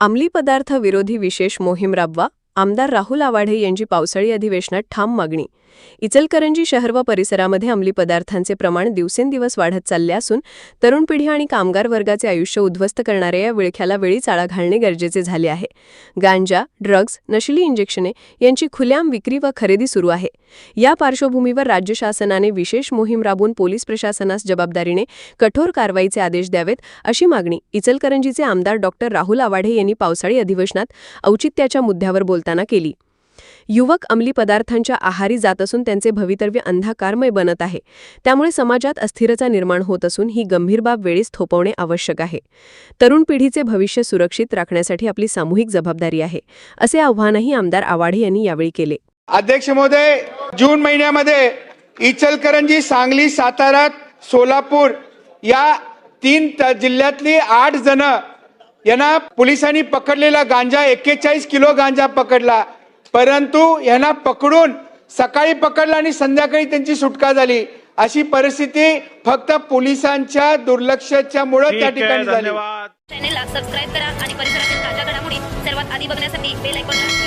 अंमली पदार्थ विरोधी विशेष मोहीम राबवा. आमदार राहुल आवाढे यांची पावसाळी अधिवेशनात ठाम मागणी इचलकरंजी शहर व परिसरामध्ये अंमली पदार्थांचे प्रमाण दिवसेंदिवस वाढत चालले असून तरुण पिढी आणि कामगार वर्गाचे आयुष्य उद्ध्वस्त करणाऱ्या या विळख्याला वेळीच आळा घालणे गरजेचे झाले आहे. गांजा ड्रग्ज नशिली इंजेक्शने यांची खुल्याम विक्री व खरेदी सुरू आहे. या पार्श्वभूमीवर राज्य शासनाने विशेष मोहीम राबवून पोलीस प्रशासनास जबाबदारीने कठोर कारवाईचे आदेश द्यावेत अशी मागणी इचलकरंजीचे आमदार डॉक्टर राहुल आवाढे यांनी पावसाळी अधिवेशनात औचित्याच्या मुद्द्यावर बोलताना केली. युवक अंमली पदार्थांच्या आहारी जात असून त्यांचे भवितव्य अंधाकारमय बनत आहे. त्यामुळे समाजात अस्थिरता निर्माण होत असून ही गंभीर बाब वेळीच थोपवणे आवश्यक आहे. तरुण पिढीचे भविष्य सुरक्षित राखण्यासाठी आपली सामूहिक जबाबदारी आहे असे आव्हानही आमदार आवाढे यांनी यावेळी केले. अध्यक्ष महोदय जून महिन्यामध्ये इचलकरंजी सांगली सातारा सोलापूर या तीन जिल्ह्यातली आठ जण यांना पोलिसांनी पकडलेला गांजा एक्केचाळीस किलो गांजा पकडला. परंतु यांना पकडून सकाळी पकडला आणि संध्याकाळी त्यांची सुटका झाली. अशी परिस्थिती फक्त पोलिसांच्या दुर्लक्षाच्या मुळे त्या ठीक आहे ठिकाणी झाली. धन्यवाद. चॅनेलला सबस्क्राईब करा आणि परिसरातील ताज्या घडामोडी सर्वात आधी बघण्यासाठी बेल करा